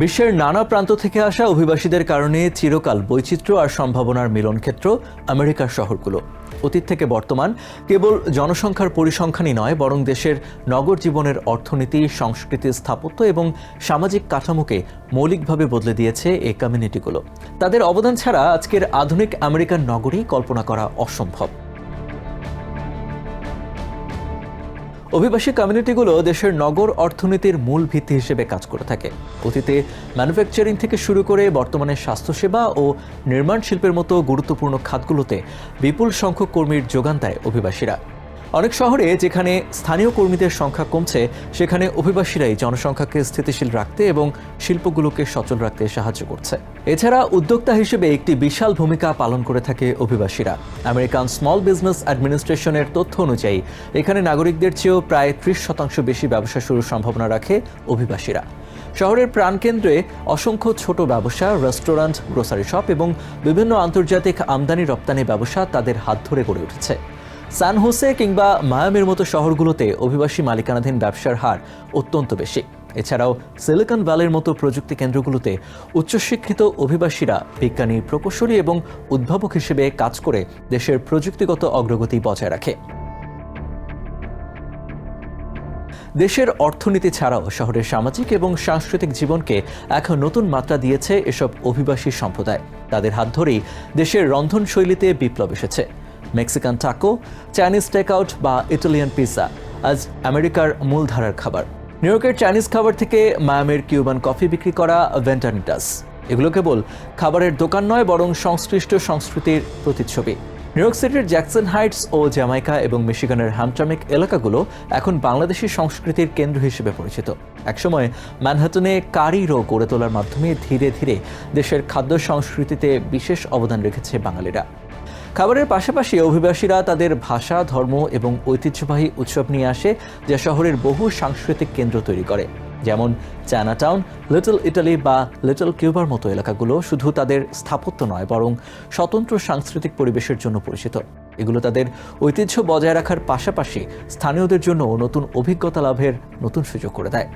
বিশ্বের নানা প্রান্ত থেকে আসা অভিবাসীদের কারণে চিরকাল বৈচিত্র্য আর সম্ভাবনার মিলনক্ষেত্র আমেরিকার শহরগুলো। অতীত থেকে বর্তমান কেবল জনসংখ্যার পরিসংখ্যানই নয়, বরং দেশের নগর জীবনের অর্থনীতি, সংস্কৃতি স্থাপত্য এবং সামাজিক কাঠামোকে মৌলিকভাবে বদলে দিয়েছে এই কমিউনিটিগুলো তাদের অবদান ছাড়া আজকের আধুনিক আমেরিকান নগরী কল্পনা করা অসম্ভব। অভিবাসী কমিউনিটিগুলো দেশের নগর অর্থনীতির মূল ভিত্তি হিসেবে কাজ করে থাকে। অতীতে ম্যানুফ্যাকচারিং থেকে শুরু করে বর্তমানে স্বাস্থ্যসেবা ও নির্মাণ শিল্পের মতো গুরুত্বপূর্ণ খাতগুলোতে বিপুল সংখ্যক কর্মীর যোগান দেয় অভিবাসীরা। অনেক শহরে যেখানে স্থানীয় কর্মীদের সংখ্যা কমছে, সেখানে অভিবাসীরাই জনসংখ্যাকে স্থিতিশীল রাখতে এবং শিল্পগুলোকে সচল রাখতে সাহায্য করছে। এছাড়া উদ্যোক্তা হিসেবে একটি বিশাল ভূমিকা পালন করে থাকে অভিবাসীরা। আমেরিকান স্মল বিজনেস অ্যাডমিনিস্ট্রেশনের তথ্য অনুযায়ী, এখানে নাগরিকদের চেয়েও প্রায় ত্রিশ শতাংশ বেশি ব্যবসা শুরুর সম্ভাবনা রাখে অভিবাসীরা। শহরের প্রাণকেন্দ্রে অসংখ্য ছোট ব্যবসা, রেস্টুরেন্ট, গ্রোসারি শপ এবং বিভিন্ন আন্তর্জাতিক আমদানি রপ্তানি ব্যবসা তাদের হাত ধরে গড়ে উঠেছে। সান হোসে কিংবা মায়ামির মতো শহরগুলোতে অভিবাসী মালিকানাধীন ব্যবসার হার অত্যন্ত বেশি। এছাড়াও সিলিকন ভ্যালির মতো প্রযুক্তি কেন্দ্রগুলোতে উচ্চশিক্ষিত অভিবাসীরা বিজ্ঞানী, প্রকৌশলী এবং উদ্ভাবক হিসেবে কাজ করে দেশের প্রযুক্তিগত অগ্রগতি বজায় রাখে। দেশের অর্থনীতি ছাড়াও শহরের সামাজিক এবং সাংস্কৃতিক জীবনকে এক নতুন মাত্রা দিয়েছে এসব অভিবাসী সম্প্রদায়। তাদের হাত ধরেই দেশের রন্ধনশৈলীতে বিপ্লব এসেছে। মেক্সিকান টাকো চাইনিজ টেকআউট বা ইটালিয়ান পিৎজা আজ আমেরিকার মূলধারার খাবার। নিউ ইয়র্কের চাইনিজ খাবার থেকে মায়ামের কিউবান কফি বিক্রি করা ভেন্টানিটাস এগুলো কেবল খাবারের দোকান নয়, বরং সংশ্লিষ্ট সংস্কৃতির প্রতিচ্ছবি। নিউ ইয়র্ক সিটির জ্যাকসন হাইটস ও জ্যামাইকা এবং মিশিগানের হ্যামট্রামিক এলাকাগুলো এখন বাংলাদেশি সংস্কৃতির কেন্দ্র হিসেবে পরিচিত। একসময় ম্যানহাটনে কারি রো গড়ে তোলার মাধ্যমে ধীরে ধীরে দেশের খাদ্য সংস্কৃতিতে বিশেষ অবদান রেখেছে বাঙালিরা। খাবারের পাশাপাশি অভিবাসীরা তাদের ভাষা, ধর্ম এবং ঐতিহ্যবাহী উৎসব নিয়ে আসে, যা শহরের বহু সাংস্কৃতিক কেন্দ্র তৈরি করে। যেমন চায়নাটাউন লিটল ইটালি বা লিটল কিউবার মতো এলাকাগুলো শুধু তাদের স্থাপত্য নয়, বরং স্বতন্ত্র সাংস্কৃতিক পরিবেশের জন্য পরিচিত। এগুলো তাদের ঐতিহ্য বজায় রাখার পাশাপাশি স্থানীয়দের জন্য নতুন অভিজ্ঞতা লাভের নতুন সুযোগ করে দেয়।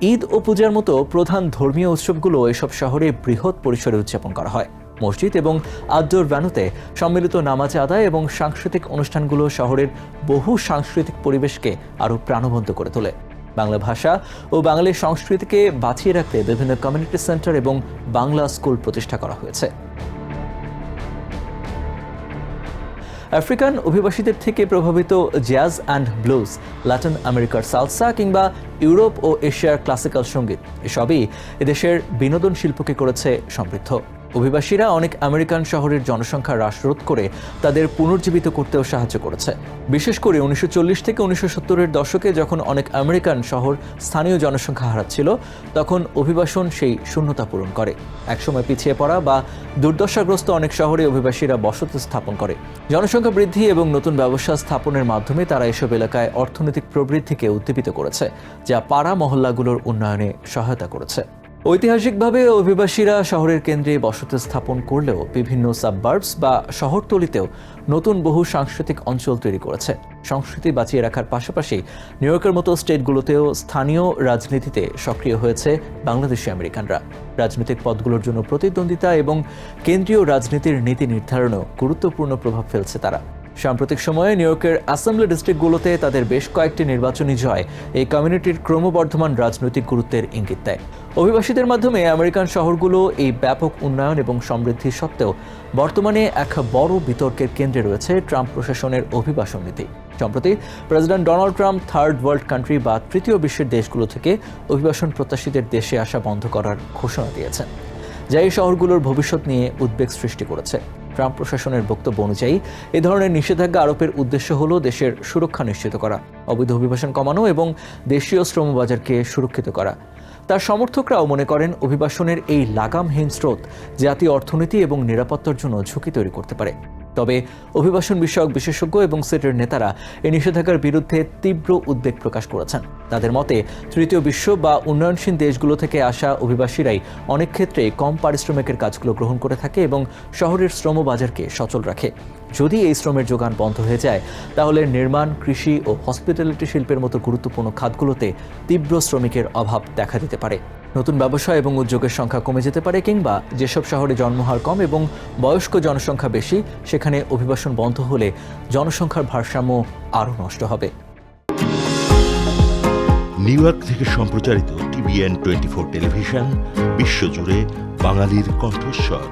ঈদ ও পূজার মতো প্রধান ধর্মীয় উৎসবগুলো এসব শহরে বৃহৎ পরিসরে উদযাপন করা হয়। মসজিদ এবং আউটডোর ভ্যানুতে সম্মিলিত নামাজ আদায় এবং সাংস্কৃতিক অনুষ্ঠানগুলো শহরের বহু সাংস্কৃতিক পরিবেশকে আরও প্রাণবন্ত করে তোলে। বাংলা ভাষা ও বাঙালি সংস্কৃতিকে বাঁচিয়ে রাখতে বিভিন্ন কমিউনিটি সেন্টার এবং বাংলা স্কুল প্রতিষ্ঠা করা হয়েছে। আফ্রিকান অভিবাসীদের থেকে প্রভাবিত জ্যাজ অ্যান্ড ব্লুজ ল্যাটিন আমেরিকার সালসা কিংবা ইউরোপ ও এশিয়ার ক্লাসিক্যাল সংগীত, এসবই এদেশের বিনোদন শিল্পকে করেছে সমৃদ্ধ। অভিবাসীরা অনেক আমেরিকান শহরের জনসংখ্যা হ্রাস রোধ করে তাদের পুনর্জীবিত করতেও সাহায্য করেছে। বিশেষ করে উনিশশো চল্লিশ থেকে উনিশশো সত্তরের দশকে যখন অনেক আমেরিকান শহর স্থানীয় জনসংখ্যা হারাচ্ছিল, তখন অভিবাসন সেই শূন্যতা পূরণ করে। একসময় পিছিয়ে পড়া বা দুর্দশাগ্রস্ত অনেক শহরে অভিবাসীরা বসতি স্থাপন করে। জনসংখ্যা বৃদ্ধি এবং নতুন ব্যবসা স্থাপনের মাধ্যমে তারা এসব এলাকায় অর্থনৈতিক প্রবৃদ্ধিকে উদ্দীপিত করেছে, যা পাড়া মহল্লাগুলোর উন্নয়নে সহায়তা করেছে। ঐতিহাসিকভাবে অভিবাসীরা শহরের কেন্দ্রে বসতি স্থাপন করলেও বিভিন্ন সাববার্বস বা শহরতলিতেও নতুন বহু সাংস্কৃতিক অঞ্চল তৈরি করেছে। সংস্কৃতি বাঁচিয়ে রাখার পাশাপাশি নিউ ইয়র্কের মতো স্টেটগুলোতেও স্থানীয় রাজনীতিতে সক্রিয় হয়েছে বাংলাদেশি আমেরিকানরা। রাজনৈতিক পদগুলোর জন্য প্রতিদ্বন্দ্বিতা এবং কেন্দ্রীয় রাজনীতির নীতি নির্ধারণেও গুরুত্বপূর্ণ প্রভাব ফেলছে তারা। সাম্প্রতিক সময়ে নিউ ইয়র্কের অ্যাসেম্বলি ডিস্ট্রিক্টগুলোতে তাদের বেশ কয়েকটি নির্বাচনী জয় এই কমিউনিটির ক্রমবর্ধমান রাজনৈতিক গুরুত্বের ইঙ্গিত দেয়। অভিবাসীদের মাধ্যমে আমেরিকান শহরগুলো এই ব্যাপক উন্নয়ন এবং সমৃদ্ধি সত্ত্বেও বর্তমানে এক বড় বিতর্কের কেন্দ্রে রয়েছে ট্রাম্প প্রশাসনের অভিবাসন নীতি। সম্প্রতি President Donald Trump third world country বা তৃতীয় বিশ্বের দেশগুলো থেকে অভিবাসন প্রত্যাশীদের দেশে আসা বন্ধ করার ঘোষণা দিয়েছেন। যা এই শহরগুলোর ভবিষ্যৎ নিয়ে উদ্বেগ সৃষ্টি করেছে। ট্রাম্প প্রশাসনের বক্তব্য অনুযায়ী, এ ধরনের নিষেধাজ্ঞা আরোপের উদ্দেশ্য হল দেশের সুরক্ষা নিশ্চিত করা, অবৈধ অভিবাসন কমানো এবং দেশীয় শ্রমবাজারকে সুরক্ষিত করা। তার সমর্থকরাও মনে করেন, অভিবাসনের এই লাগামহীন স্রোত জাতীয় অর্থনীতি এবং নিরাপত্তার জন্য ঝুঁকি তৈরি করতে পারে। তবে অভিবাসন বিষয়ক বিশেষজ্ঞ এবং সেটের নেতারা এই নিষেধাজ্ঞার বিরুদ্ধে তীব্র উদ্বেগ প্রকাশ করেছেন। তাদের মতে, তৃতীয় বিশ্ব বা উন্নয়নশীল দেশগুলো থেকে আসা অভিবাসীরাই অনেক ক্ষেত্রে কম পারিশ্রমিকের কাজগুলো গ্রহণ করে থাকে এবং শহরের শ্রম বাজারকে সচল রাখে। যদি এই শ্রমের যোগান বন্ধ হয়ে যায়, তাহলে নির্মাণ, কৃষি ও হসপিটালিটি শিল্পের মতো গুরুত্বপূর্ণ খাতগুলোতে তীব্র শ্রমিকের অভাব দেখা দিতে পারে। নতুন ব্যবসা এবং উদ্যোগের সংখ্যা কমে যেতে পারে কিংবা যেসব শহরে জন্মহার কম এবং বয়স্ক জনসংখ্যা বেশি, সেখানে অভিবাসন বন্ধ হলে জনসংখ্যার ভারসাম্য আরও নষ্ট হবে। নিউ ইয়র্ক থেকে সম্প্রচারিত টিভিএন টোয়েন্টি ফোর টেলিভিশন, বিশ্বজুড়ে বাঙালির কণ্ঠস্বর।